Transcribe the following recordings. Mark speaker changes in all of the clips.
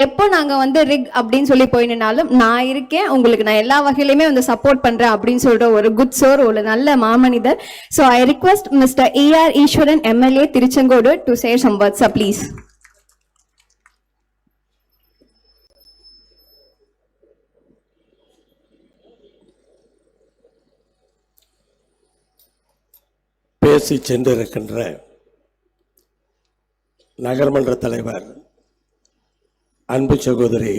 Speaker 1: எப்போ நாங்க வந்து ரிக் அப்படின்னு சொல்லி போயினாலும் நான் இருக்கேன் உங்களுக்கு நான் எல்லா வகையிலுமே வந்து சப்போர்ட் பண்றேன் அப்படின்னு சொல்ற ஒரு குட் சோர் ஒரு நல்ல மாமனிதர். So I request mister A R Eswaran MLA Tiruchengode to say some words please
Speaker 2: பேசி சென்றிருக்கின்ற நகர்மன்ற தலைவர் அன்பு சகோதரி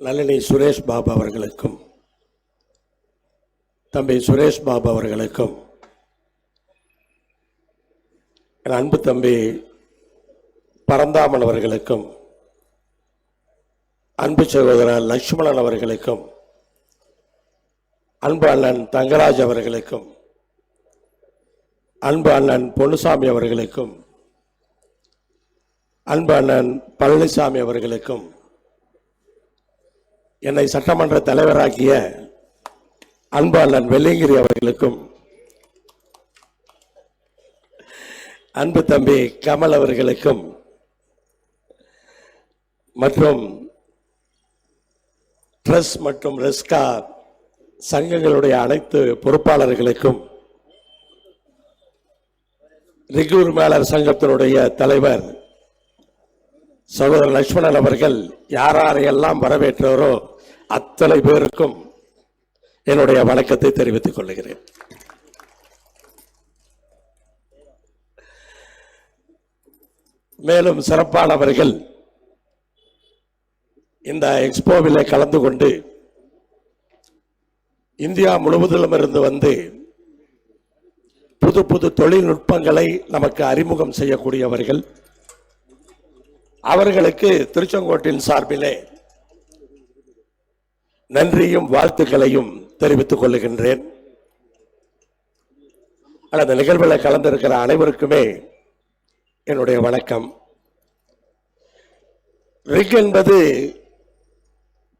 Speaker 2: நளினி சுரேஷ் பாபு அவர்களுக்கும் தம்பி சுரேஷ் பாபு அவர்களுக்கும் என் அன்பு தம்பி பரந்தாமன் அவர்களுக்கும் அன்பு சகோதரர் லக்ஷ்மணன் அவர்களுக்கும் அன்பு அண்ணன் தங்கராஜ் அவர்களுக்கும் அன்பு அண்ணன் பொன்னுசாமி அவர்களுக்கும் அன்பு பழனிசாமி அவர்களுக்கும் என்னை சட்டமன்ற தலைவராக்கிய அன்பு வெள்ளிங்கிரி அவர்களுக்கும் அன்பு தம்பி கமல் அவர்களுக்கும் மற்றும் ட்ரஸ் மற்றும் ரெஸ்கா சங்கங்களுடைய அனைத்து பொறுப்பாளர்களுக்கும் ரிகூர் மேலர் சங்கத்தினுடைய தலைவர் சகோதரர் லட்சுமணன் அவர்கள் யாரையெல்லாம் வரவேற்றாரோ அத்தனை பேருக்கும் என்னுடைய வணக்கத்தை தெரிவித்துக் கொள்கிறேன். மேலும் சிறப்பானவர்கள் இந்த எக்ஸ்போவிலே கலந்து கொண்டு இந்தியா முழுவதிலும் இருந்து வந்து புது புது தொழில்நுட்பங்களை நமக்கு அறிமுகம் செய்யக்கூடியவர்கள் அவர்களுக்கு திருச்செங்கோட்டின் சார்பிலே நன்றியும் வாழ்த்துக்களையும் தெரிவித்துக் கொள்ளுகின்றேன். அந்த நிகழ்வில் கலந்திருக்கிற அனைவருக்குமே என்னுடைய வணக்கம். ரிக் என்பது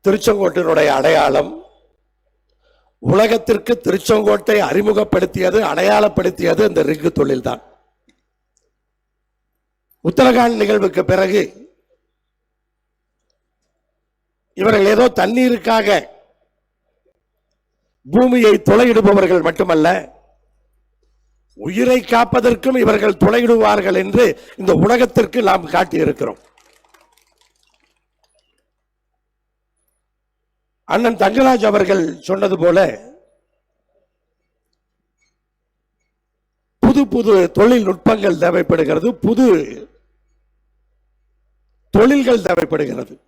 Speaker 2: திருச்செங்கோட்டினுடைய அடையாளம். உலகத்திற்கு திருச்செங்கோட்டை அறிமுகப்படுத்தியது அடையாளப்படுத்தியது இந்த ரிக்கு தொழில்தான். உத்தரகாண்ட் நிகழ்வுக்கு பிறகு இவர்கள் ஏதோ தண்ணீருக்காக பூமியை துளையிடுபவர்கள் மட்டுமல்ல உயிரை காப்பதற்கும் இவர்கள் துளையிடுவார்கள் என்று இந்த உலகத்திற்கு நாம் காட்டியிருக்கிறோம். அண்ணன் தங்கராஜ் அவர்கள் சொன்னது போல புது புது தொழில்நுட்பங்கள் தேவைப்படுகிறது. புது தொழில்கள் தேவைப்படுகிறது.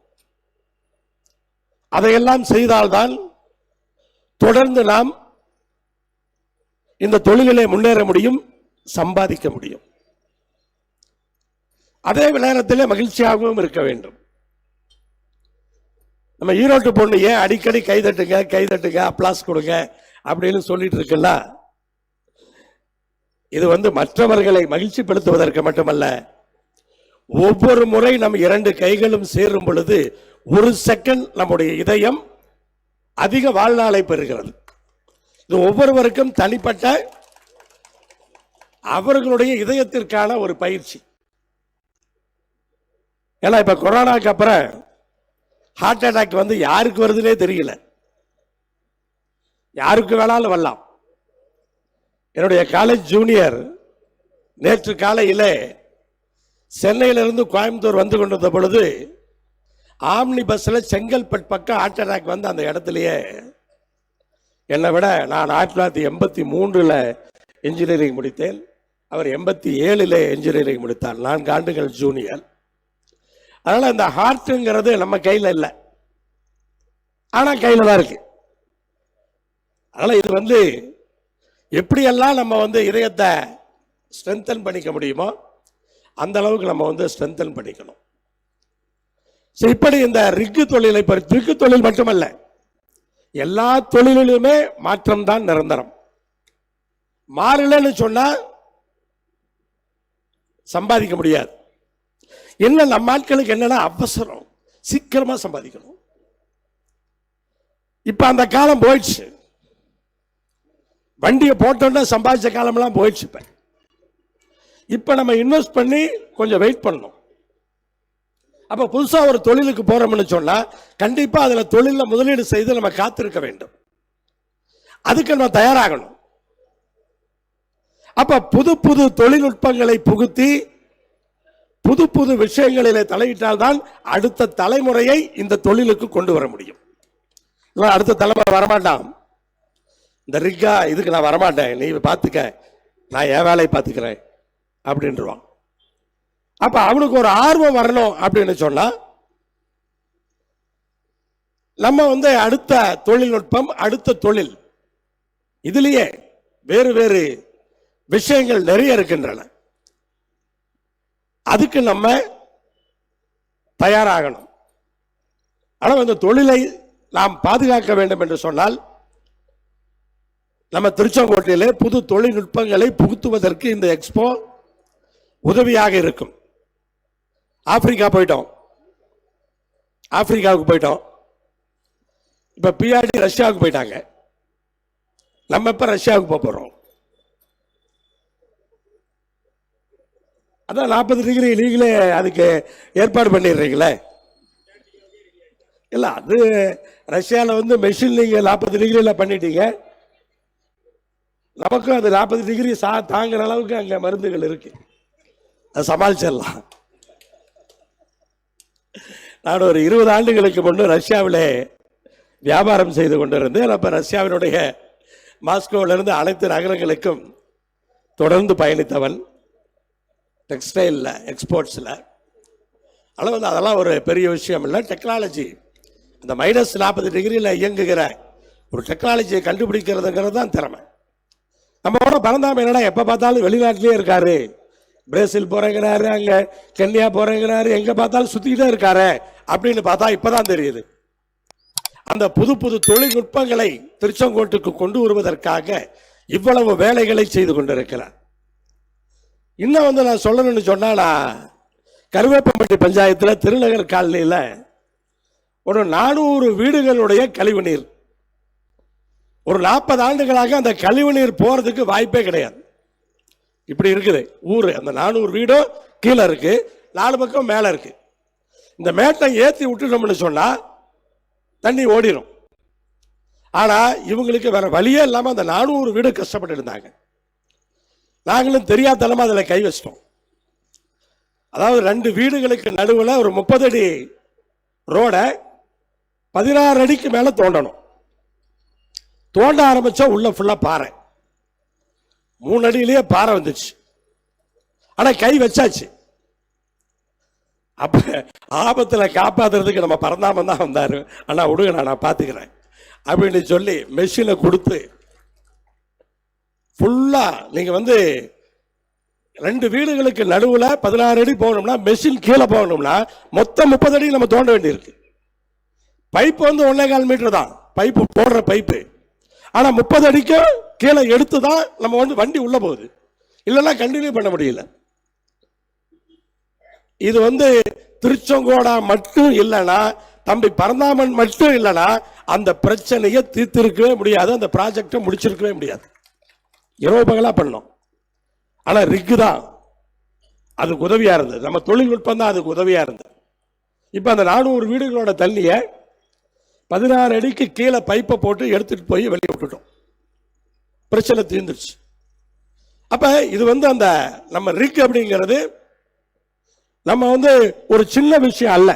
Speaker 2: அதையெல்லாம் செய்தால்தான் தொடர்ந்து நாம் இந்த தொழிலிலே முன்னேற முடியும் சம்பாதிக்க முடியும். அதே நேரத்தில் மகிழ்ச்சியாகவும் இருக்க வேண்டும். நம்ம ஈரோட்டு பொண்ணு ஏன் அடிக்கடி கைதட்டுங்க கைதட்டுங்க அப்ளாஸ் கொடுங்க அப்படின்னு சொல்லிட்டு இருக்குல்ல? இது வந்து மற்றவர்களை மகிழ்ச்சிப்படுத்துவதற்கு மட்டுமல்ல ஒவ்வொரு முறை நம் இரண்டு கைகளும் சேரும் பொழுது ஒரு செகண்ட் நம்முடைய இதயம் அதிக வாழ்நாளை பெறுகிறது. இது ஒவ்வொருவருக்கும் தனிப்பட்ட அவர்களுடைய இதயத்திற்கான ஒரு பயிற்சி. ஏன்னா இப்ப கொரோனாக்கு அப்புறம் ஹார்ட் அட்டாக் வந்து யாருக்கு வருதுன்னே தெரியல. யாருக்கு வேணாலும் வரலாம். என்னுடைய காலேஜ் ஜூனியர் நேற்று காலையிலே சென்னையிலிருந்து கோயம்புத்தூர் வந்து கொண்டிருந்த பொழுது ஆம்னி பஸ்ஸில் செங்கல்பட் பக்கம் ஹார்ட் அட்டாக் வந்து அந்த இடத்துலையே என்னை விட நான் ஆயிரத்தி தொள்ளாயிரத்தி எண்பத்தி மூன்றில் இன்ஜினியரிங் முடித்தேன். அவர் எண்பத்தி ஏழில் இன்ஜினியரிங் முடித்தார். நான்கு ஆண்டுகள் ஜூனியர் அதனால் இந்த ஹார்ட்டுங்கிறது நம்ம கையில் இல்லை. ஆனால் கையில் தான் இருக்கு. அதனால் இது வந்து எப்படியெல்லாம் நம்ம வந்து இதயத்தை ஸ்ட்ரென்தன் பண்ணிக்க முடியுமோ அந்த அளவுக்கு நம்ம வந்து ஸ்ட்ரென்தன் பண்ணிக்கணும். ஸோ இப்படி இந்த ரிக்கு தொழிலை பற்றி ரிக்கு தொழில் மட்டுமல்ல எல்லா தொழிலிலுமே மாற்றம் தான் நிரந்தரம். மாறலன்னு சொன்னால் சம்பாதிக்க முடியாது. என்ன நம்ம ஆட்களுக்கு என்னன்னா அவசரம்? சீக்கிரமாக சம்பாதிக்கணும். இப்போ அந்த காலம் போயிடுச்சு. வண்டியை போட்டோன்னா சம்பாதிச்ச காலம்லாம் போயிடுச்சு இப்போ. இப்போ நம்ம இன்வெஸ்ட் பண்ணி கொஞ்சம் வெயிட் பண்ணணும். அப்போ புதுசாக ஒரு தொழிலுக்கு போகிறோம்னு சொன்னால் கண்டிப்பாக அதில் தொழிலில் முதலீடு செய்து நம்ம காத்திருக்க வேண்டும். அதுக்கு நம்ம தயாராகணும். அப்போ புது புது தொழில்நுட்பங்களை புகுத்தி புது புது விஷயங்களிலே தலையிட்டால்தான் அடுத்த தலைமுறையை இந்த தொழிலுக்கு கொண்டு வர முடியும். அடுத்த தலைமுறை வரமாட்டான். இந்த ரிக்கா இதுக்கு நான் வரமாட்டேன். நீ பார்த்துக்க. நான் என் வேலையை பார்த்துக்கிறேன். அப்படின்றான் அப்போ அவனுக்கு ஒரு ஆர்வம் வரணும் அப்படின்னு சொன்னால் நம்ம வந்து அடுத்த தொழில்நுட்பம் அடுத்த தொழில். இதுலேயே வேறு வேறு விஷயங்கள் நிறைய இருக்கின்றன. அதுக்கு நம்ம தயாராகணும். ஆனால் இந்த தொழிலை நாம் பாதுகாக்க வேண்டும் என்று சொன்னால் நம்ம திருச்செங்கோட்டையிலே புது தொழில்நுட்பங்களை புகுத்துவதற்கு இந்த எக்ஸ்போ உதவியாக இருக்கும். ஆப்பிரிக்கா போயிட்டோம். ஆப்பிரிக்காவுக்கு போயிட்டோம். இப்போ பிஆர்டி ரஷ்யாவுக்கு போயிட்டாங்க. நம்ம இப்போ ரஷ்யாவுக்கு போக போகிறோம் அதான் நாற்பது டிகிரி நீங்களே அதுக்கு ஏற்பாடு பண்ணிடுறீங்களே? இல்லை அது ரஷ்யாவில் வந்து மெஷின் நீங்கள் நாற்பது டிகிரியில் பண்ணிட்டீங்க. நமக்கும் அது நாற்பது டிகிரி சா தாங்குற அளவுக்கு அங்கே மருந்துகள் இருக்கு. அதை சமாளிச்சிடலாம். நான் ஒரு இருபது ஆண்டுகளுக்கு முன்பு ரஷ்யாவிலே வியாபாரம் செய்து கொண்டிருந்தேன். அப்போ ரஷ்யாவினுடைய மாஸ்கோவிலிருந்து அனைத்து நகரங்களுக்கும் தொடர்ந்து பயணித்தவன் டெக்ஸ்டைலில் எக்ஸ்போர்ட்ஸில். ஆனால் வந்து அதெல்லாம் ஒரு பெரிய விஷயம் இல்லை. டெக்னாலஜி இந்த மைனஸ் நாற்பது டிகிரியில் இயங்குகிற ஒரு டெக்னாலஜியை கண்டுபிடிக்கிறதுங்கிறது தான் திறமை. நம்ம கூட பரந்தாம என்னடா எப்போ பார்த்தாலும் வெளிநாட்டிலே இருக்காரு. பிரேசில் போறேங்கிறாரு அங்கே கென்யா போறேங்கிறாரு எங்கே பார்த்தாலும் சுற்றிக்கிட்டே இருக்காரு அப்படின்னு பார்த்தா இப்பதான் தெரியுது. அந்த புது புது தொழில்நுட்பங்களை திருச்செங்கோட்டுக்கு கொண்டு வருவதற்காக இவ்வளவு வேலைகளை செய்து கொண்டிருக்கிறார். இன்னும் வந்து நான் சொல்லணும்னு சொன்னா கருவேப்பம்பட்டி பஞ்சாயத்தில் திருநகர் காலனியில் ஒரு நானூறு வீடுகளுடைய கழிவுநீர் ஒரு நாற்பது ஆண்டுகளாக அந்த கழிவுநீர் போறதுக்கு வாய்ப்பே கிடையாது. இப்படி இருக்குது. ஊர் அந்த நானூறு வீடும் கீழே இருக்கு. நாலு பக்கம் மேலே இருக்கு. இந்த மேட்டை ஏற்றி விட்டுட்டோம்னு சொன்னால் தண்ணி ஓடிடும் ஆனால் இவங்களுக்கு வேற வழியே இல்லாமல் அந்த நானூறு வீடு கஷ்டப்பட்டு இருந்தாங்க. நாங்களும் தெரியாதளமாக அதில் கை வச்சிட்டோம். அதாவது ரெண்டு வீடுகளுக்கு நடுவில் ஒரு முப்பது அடி ரோடை பதினாறு அடிக்கு மேலே தோண்டணும். தோண்ட ஆரம்பிச்சா உள்ள ஃபுல்லா பாறை. மூணு அடியிலேயே பாறை வந்துச்சு. ஆனா கை வச்சாச்சு. அப்ப ஆபத்துல காப்பாத்துறதுக்கு நம்ம பரந்தாமன் தான் வந்தாரு. ஆனா விடுங்க நான் நான் பாத்துக்கிறேன். அப்படின்னு சொல்லி மெஷினை கொடுத்து ஃபுல்லா நீங்க வந்து ரெண்டு வீடுகளுக்கு நடுவில் பதினாறு அடி போகணும்னா மெஷின் கீழே போகணும்னா மொத்தம் முப்பது அடி நம்ம தோண்ட வேண்டியிருக்கு. பைப்பு வந்து ஒன்றே கால் மீட்டர் தான். பைப்பு போடுற பைப்பு ஆனால் முப்பது அடிக்கும் கீழே எடுத்து தான் நம்ம வந்து வண்டி உள்ளே போகுது. இல்லைன்னா கண்டினியூ பண்ண முடியல. இது வந்து திருச்செங்கோடா மட்டும் இல்லைன்னா தம்பி பரந்தாமன் மட்டும் இல்லைன்னா அந்த பிரச்சனையை தீர்த்திருக்கவே முடியாது அந்த ப்ராஜெக்டை முடிச்சிருக்கவே முடியாது. இரவு பகலாக பண்ணோம் ஆனால் ரிக்கு தான். அதுக்கு உதவியாக இருந்தது. நம்ம தொழில்நுட்பம் தான் அதுக்கு உதவியாக இருந்தது. இப்போ அந்த நானூறு வீடுகளோட தண்ணியை பதினாறு அடிக்கு கீழே பைப்பை போட்டு எடுத்துட்டு போய் வெளியே விட்டுட்டோம். பிரச்சனை தீர்ந்துருச்சு. அப்ப இது வந்து அந்த நம்ம ரிக் அப்படிங்கிறது நம்ம வந்து ஒரு சின்ன விஷயம் அல்ல.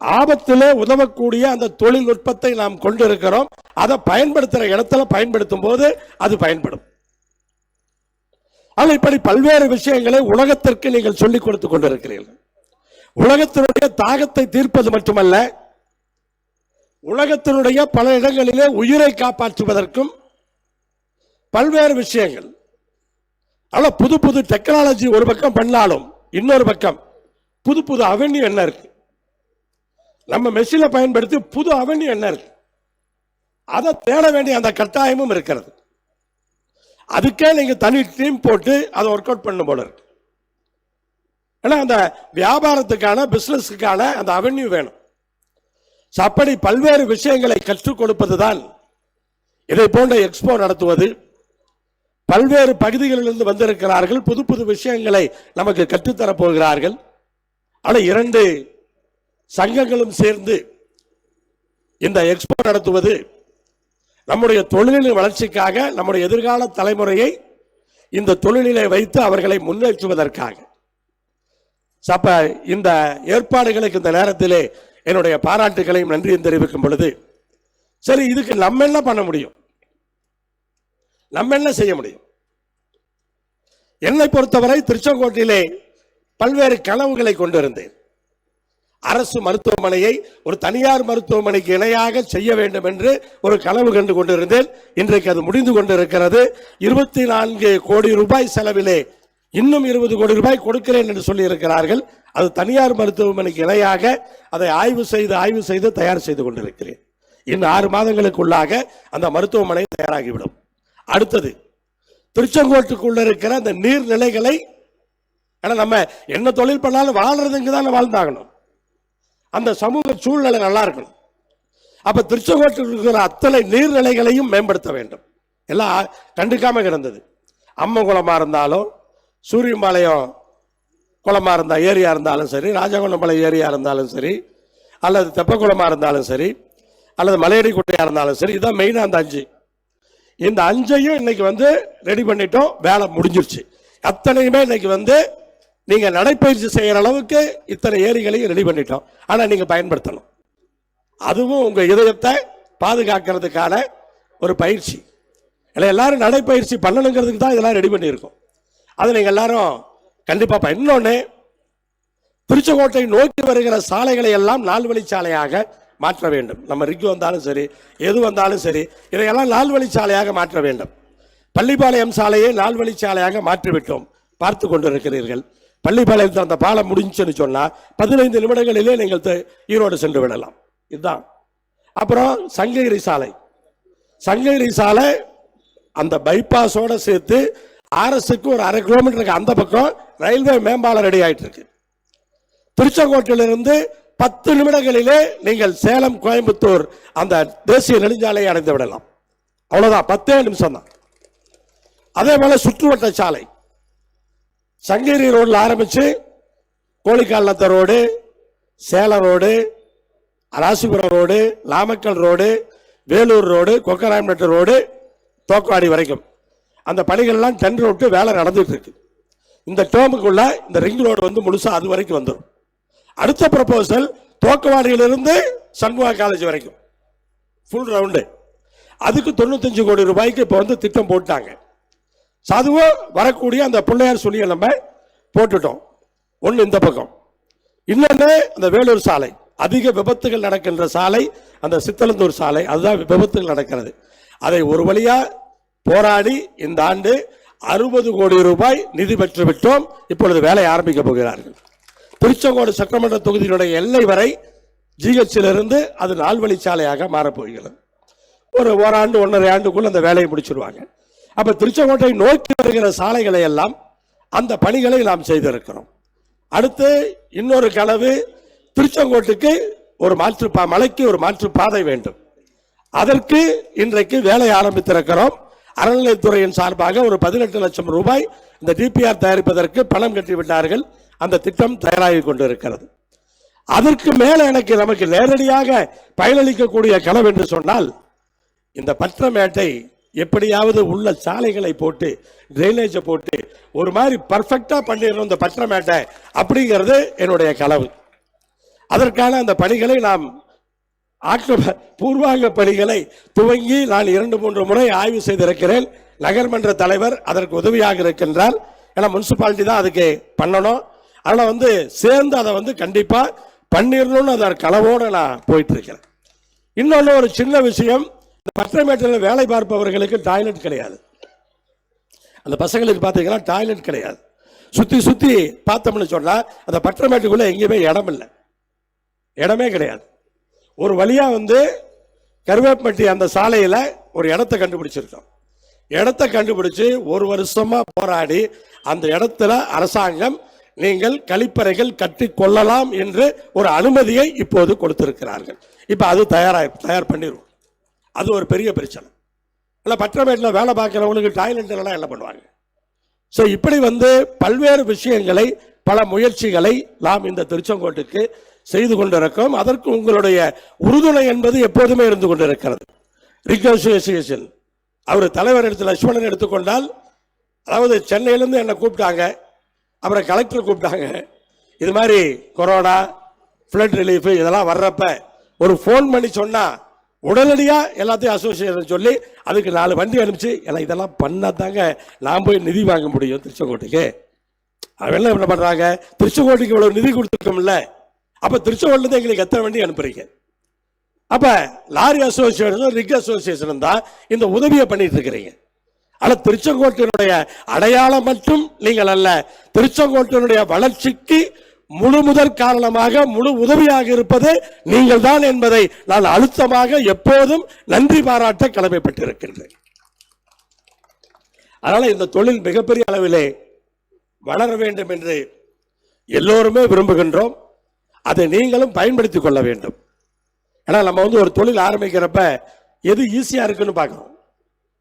Speaker 2: ஆபத்தில் உதவக்கூடிய அந்த தொழில்நுட்பத்தை நாம் கொண்டிருக்கிறோம். அதை பயன்படுத்துகிற இடத்துல பயன்படுத்தும் போது அது பயன்படும். ஆனால் இப்படி பல்வேறு விஷயங்களை உலகத்திற்கு நீங்கள் சொல்லிக் கொடுத்து கொண்டிருக்கிறீர்கள். உலகத்தினுடைய தாகத்தை தீர்ப்பது மட்டுமல்ல உலகத்தினுடைய பல இடங்களிலே உயிரை காப்பாற்றுவதற்கும் பல்வேறு விஷயங்கள். ஆனால் புது புது டெக்னாலஜி ஒரு பக்கம் பண்ணாலும் இன்னொரு பக்கம் புது புது அவென்யூ என்ன இருக்கு? நம்ம மெஷினை பயன்படுத்தி புது அவென்யூ என்ன இருக்கு? அதை தேட வேண்டிய அந்த கட்டாயமும் இருக்கிறது. அதுக்கே நீங்க தனி டீம் போட்டு அதை ஒர்க் அவுட் பண்ணும் போல இருக்கு. ஏன்னா அந்த வியாபாரத்துக்கான பிஸ்னஸுக்கான அந்த அவென்யூ வேணும். அப்படி பல்வேறு விஷயங்களை கற்றுக் கொடுப்பதுதான் இதை போன்ற எக்ஸ்போ நடத்துவது. பல்வேறு பகுதிகளிலிருந்து வந்திருக்கிறார்கள். புது புது விஷயங்களை நமக்கு கற்றுத்தரப் போகிறார்கள். ஆனால் இரண்டு சங்கங்களும் சேர்ந்து இந்த எக்ஸ்போ நடத்துவது நம்முடைய தொழிலின் வளர்ச்சிக்காக நம்முடைய எதிர்கால தலைமுறையை இந்த தொழிலிலே வைத்து அவர்களை முன்னேற்றுவதற்காக. அப்ப இந்த ஏற்பாடுகளுக்கு இந்த நேரத்திலே என்னுடைய பாராட்டுகளையும் நன்றியும் தெரிவிக்கும் பொழுது சரி இதுக்கு நம்ம என்ன பண்ண முடியும்? நம்ம என்ன செய்ய முடியும்? என்னை பொறுத்தவரை திருச்செங்கோட்டிலே பல்வேறு கனவுகளை கொண்டிருந்தேன். அரசு மருத்துவமனையை ஒரு தனியார் மருத்துவமனைக்கு இணையாக செய்ய வேண்டும் என்று ஒரு கனவு கண்டு கொண்டிருந்தேன். இன்றைக்கு அது முடிந்து கொண்டிருக்கிறது. இருபத்தி நான்கு கோடி ரூபாய் செலவிலே இன்னும் இருபது கோடி ரூபாய் கொடுக்கிறேன் என்று சொல்லியிருக்கிறார்கள். அது தனியார் மருத்துவமனைக்கு இணையாக அதை ஆய்வு செய்து ஆய்வு செய்து தயார் செய்து கொண்டிருக்கிறேன். இன்னும் ஆறு மாதங்களுக்குள்ளாக அந்த மருத்துவமனை தயாராகிவிடும். அடுத்தது திருச்செங்கோட்டுக்குள்ள இருக்கிற அந்த நீர்நிலைகளை ஏன்னா நம்ம என்ன தொழில் பண்ணாலும் வாழ்றதுங்க தான் வாழ்ந்தாகணும். அந்த சமூக சூழ்நிலை நல்லா இருக்கணும். அப்ப திருச்செங்கோட்டில் இருக்கிற அத்தனை நீர்நிலைகளையும் மேம்படுத்த வேண்டும். எல்லாம் கண்டுக்காம கிடந்தது. அம்மங்குளமா இருந்தாலும் சூரியம்பாளையம் குளமாக இருந்தால் ஏரியாக இருந்தாலும் சரி ராஜகோணம்பாளையம் ஏரியாக இருந்தாலும் சரி அல்லது தெப்பக்குளமாக இருந்தாலும் சரி அல்லது மலையடி குட்டையாக இருந்தாலும் சரி இதுதான் மெயினாக அந்த அஞ்சு. இந்த அஞ்சையும் இன்னைக்கு வந்து ரெடி பண்ணிட்டோம் வேலை முடிஞ்சிருச்சு. அத்தனையுமே இன்னைக்கு வந்து நீங்கள் நடைப்பயிற்சி செய்கிற அளவுக்கு இத்தனை ஏரிகளையும் ரெடி பண்ணிட்டோம். ஆனால் நீங்கள் பயன்படுத்தணும். அதுவும் உங்கள் இதயத்தை பாதுகாக்கிறதுக்கான ஒரு பயிற்சி. இல்லை எல்லாரும் நடைப்பயிற்சி பண்ணணுங்கிறதுக்கு தான் இதெல்லாம் ரெடி பண்ணியிருக்கோம். அதை நீங்கள் எல்லாரும் கண்டிப்பாக இன்னொன்று இன்னொன்னு திருச்செங்கோட்டை நோக்கி வருகிற சாலைகளை எல்லாம் நால்வழி சாலையாக மாற்ற வேண்டும். நம்ம ரிக்கு வந்தாலும் சரி எது வந்தாலும் சரி இதையெல்லாம் நால்வழி சாலையாக மாற்ற வேண்டும். பள்ளிப்பாளையம் சாலையை நால்வழி சாலையாக மாற்றிவிட்டோம். பார்த்து கொண்டிருக்கிறீர்கள். பள்ளிப்பாளையத்தில் அந்த பாலம் முடிஞ்சுன்னு சொன்னால் பதினைந்து நிமிடங்களிலே நீங்கள் த- ஈரோடு சென்று விடலாம். இதுதான். அப்புறம் சங்ககிரி சாலை. சங்ககிரி சாலை அந்த பைபாஸோடு சேர்த்து ஆர்எஸ்க்கு ஒரு அரை கிலோமீட்டருக்கு அந்த பக்கம் ரயில்வே மேம்பாலம் ரெடி ஆயிட்டு இருக்கு திருச்செங்கோட்டிலிருந்து பத்து நிமிடங்களிலே நீங்கள் சேலம் கோயம்புத்தூர் அந்த தேசிய நெடுஞ்சாலையை அடைந்து விடலாம். அவ்வளவுதான் பத்தே நிமிஷம் தான் அதே போல சுற்றுவட்ட சாலை. சங்ககிரி ரோடில் ஆரம்பிச்சு கோழிக்காலத்த road Salem road Rasipuram road Namakkal road Vellore road Kokkarayampattu road Thokkavadi வரைக்கும். அந்த பணிகள்லாம் டெண்டர் விட்டு வேலை நடந்துட்டு இருக்கு. இந்த டேர்முக்குள்ள இந்த ரிங் ரோடு வந்து முழுசா அது வரைக்கும் வந்துடும் அடுத்த ப்ரப்போசல் தோக்கவாடியிலிருந்து சண்முகா காலேஜ் வரைக்கும். ஃபுல் ரவுண்டு அதுக்கு தொண்ணூத்தஞ்சு கோடி ரூபாய்க்கு இப்போ வந்து திட்டம் போட்டாங்க. அதுவும் வரக்கூடிய அந்த பிள்ளையார் சொல்லியை நம்ம போட்டுட்டோம். ஒன்று இந்த பக்கம். இன்னொன்று அந்த வேலூர் சாலை. அதிக விபத்துகள் நடக்கின்ற சாலை அந்த சித்தலந்தூர் சாலை அதுதான் விபத்துகள் நடக்கிறது. அதை ஒரு வழியாக போராடி இந்த ஆண்டு அறுபது கோடி ரூபாய் நிதி பெற்று விட்டோம். இப்பொழுது வேலை ஆரம்பிக்க போகிறார்கள். திருச்செங்கோடு சட்டமன்ற தொகுதியினுடைய எல்லை வரை ஜிஹெச்சிலிருந்து அது நால்வழி சாலையாக மாறப்போகிறது ஒரு ஓராண்டு ஒன்றரை ஆண்டுக்குள்ள அந்த வேலையை முடிச்சிருவாங்க. அப்போ திருச்செங்கோட்டை நோக்கி வருகிற சாலைகளை எல்லாம் அந்த பணிகளை நாம் செய்திருக்கிறோம். அடுத்து இன்னொரு கனவு திருச்செங்கோட்டுக்கு ஒரு மாற்று பா- மலைக்கு ஒரு மாற்று பாதை வேண்டும். அதற்கு இன்றைக்கு வேலை ஆரம்பித்திருக்கிறோம். அறநிலைத்துறையின் சார்பாக ஒரு பதினெட்டு லட்சம் ரூபாய் இந்த டிபிஆர் தயாரிப்பதற்கு பணம் கட்டிவிட்டார்கள். அந்த திட்டம் தயாராகி கொண்டிருக்கிறது. அதற்கு மேல எனக்கு நமக்கு நேரடியாக பயனளிக்கக்கூடிய கனவு என்று சொன்னால் இந்த பற்றமேட்டை எப்படியாவது உள்ள சாலைகளை போட்டு ட்ரைனேஜை போட்டு ஒரு மாதிரி பர்ஃபெக்டாக பண்ணிடணும் இந்த பற்றமேட்டை அப்படிங்கிறது என்னுடைய கனவு. அதற்கான அந்த பணிகளை நாம் ஆக்கிரம பூர்வாங்க பணிகளை துவங்கி நான் இரண்டு மூன்று முறை ஆய்வு செய்திருக்கிறேன். நகர்மன்ற தலைவர் அதற்கு உதவியாக இருக்கின்றார். ஏன்னா முனிசிபாலிட்டி தான் அதுக்கு பண்ணணும். ஆனால் வந்து சேர்ந்து அதை வந்து கண்டிப்பாக பண்ணிடணும்னு அதன் கனவோடு நான் போயிட்டுருக்கிறேன். இன்னொன்று ஒரு சின்ன விஷயம். இந்த பட்டமேட்டில் வேலை பார்ப்பவர்களுக்கு டாய்லெட் கிடையாது. அந்த பசங்களுக்கு பார்த்தீங்கன்னா டாய்லெட் கிடையாது. சுற்றி சுற்றி பார்த்தோம்னு சொன்னால் அந்த பட்டமேட்டுக்குள்ளே எங்கேயுமே இடம் இல்லை இடமே கிடையாது. ஒரு வழியாக வந்து கருவேப்பட்டி அந்த சாலையில் ஒரு இடத்த கண்டுபிடிச்சிருக்கோம். இடத்த கண்டுபிடிச்சு ஒரு வருஷமாக போராடி அந்த இடத்துல அரசாங்கம் நீங்கள் கழிப்பறைகள் கட்டி கொள்ளலாம் என்று ஒரு அனுமதியை இப்போது கொடுத்திருக்கிறார்கள். இப்போ அது தயாராக தயார் பண்ணிடுவோம் அது ஒரு பெரிய பிரச்சனை. இல்லை பற்றமேட்டில் வேலை பார்க்குறவங்களுக்கு டாய்லெட்லாம் என்ன பண்ணுவாங்க? ஸோ இப்படி வந்து பல்வேறு விஷயங்களை பல முயற்சிகளை நாம் இந்த திருச்செங்கோட்டுக்கு செய்து கொண்டிருக்கிறோம். அதற்கு உங்களுடைய உறுதுணை என்பது எப்போதுமே இருந்து கொண்டிருக்கிறது. ரிகோசியேஷன் அவர் தலைவர் எடுத்து லட்சுமணன் எடுத்துக்கொண்டால் அதாவது சென்னையிலேருந்து என்னை கூப்பிட்டாங்க. அப்புறம் கலெக்டர் கூப்பிட்டாங்க. இது மாதிரி கொரோனா ஃப்ளட் ரிலீஃப் இதெல்லாம் வர்றப்ப ஒரு ஃபோன் பண்ணி சொன்னால் உடனடியாக எல்லாத்தையும் அசோசியேஷன் சொல்லி அதுக்கு நாலு வண்டி அனுப்பிச்சு ஏன்னா இதெல்லாம் பண்ணால் தாங்க நான் போய் நிதி வாங்க முடியும் திருச்செங்கோட்டுக்கு. அவெல்லாம் என்ன பண்ணுறாங்க திருச்செங்கோட்டுக்கு இவ்வளோ நிதி கொடுத்துருக்கோம்ல அப்போ திருச்செங்கோட்டுல எங்களுக்கு எத்தனை வண்டி அனுப்புறீங்க. அப்போ லாரி அசோசியேஷனும் ரிக் அசோசியேஷன் தான் இந்த உதவியை பண்ணிட்டு இருக்கிறீங்க. ஆனால் திருச்செங்கோட்டினுடைய அடையாளம் மட்டும் நீங்கள் அல்ல திருச்செங்கோட்டினுடைய வளர்ச்சிக்கு முழு முதற் காரணமாக முழு உதவியாக இருப்பது நீங்கள் தான் என்பதை நான் அழுத்தமாக எப்போதும் நன்றி பாராட்ட கடமைப்பட்டிருக்கின்றேன். அதனால் இந்த தொழில் மிகப்பெரிய அளவிலே வளர வேண்டும் என்று எல்லோருமே விரும்புகின்றோம். அதை நீங்களும் பயன்படுத்திக் கொள்ள வேண்டும். ஏன்னா நம்ம வந்து ஒரு தொழில் ஆரம்பிக்கிறப்ப எது ஈஸியாக இருக்குன்னு பார்க்கணும்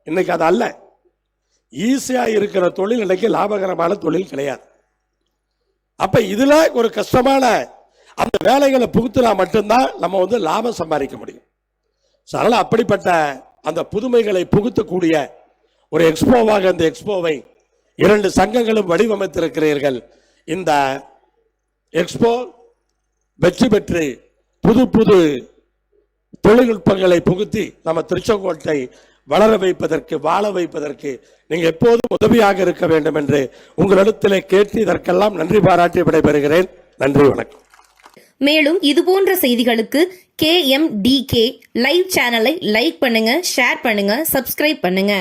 Speaker 2: இன்னைக்கு அது அல்ல. ஈஸியாக இருக்கிற தொழில் இன்னைக்கு லாபகரமான தொழில் கிடையாது. அப்போ இதில் ஒரு கஷ்டமான அந்த வேலைகளை புகுத்தினா மட்டும்தான் நம்ம வந்து லாபம் சம்பாதிக்க முடியும். So, அப்படிப்பட்ட அந்த புதுமைகளை புகுத்தக்கூடிய ஒரு எக்ஸ்போவாக இந்த எக்ஸ்போவை இரண்டு சங்கங்களும் வடிவமைத்திருக்கிறீர்கள். இந்த எக்ஸ்போ வெற்றி பெற்று புது புது தொழில்நுட்பங்களை புகுத்தி நம்ம திருச்செங்கோட்டை வளர வைப்பதற்கு வாழ வைப்பதற்கு நீங்கள் எப்போதும் உதவியாக இருக்க வேண்டும் என்று உங்களிடத்திலே கேட்டு இதற்கெல்லாம் நன்றி பாராட்டி விடைபெறுகிறேன். நன்றி வணக்கம்.
Speaker 3: மேலும் இதுபோன்ற செய்திகளுக்கு K M T K live சேனலை லைக் பண்ணுங்க ஷேர் பண்ணுங்க சப்ஸ்கிரைப் பண்ணுங்க.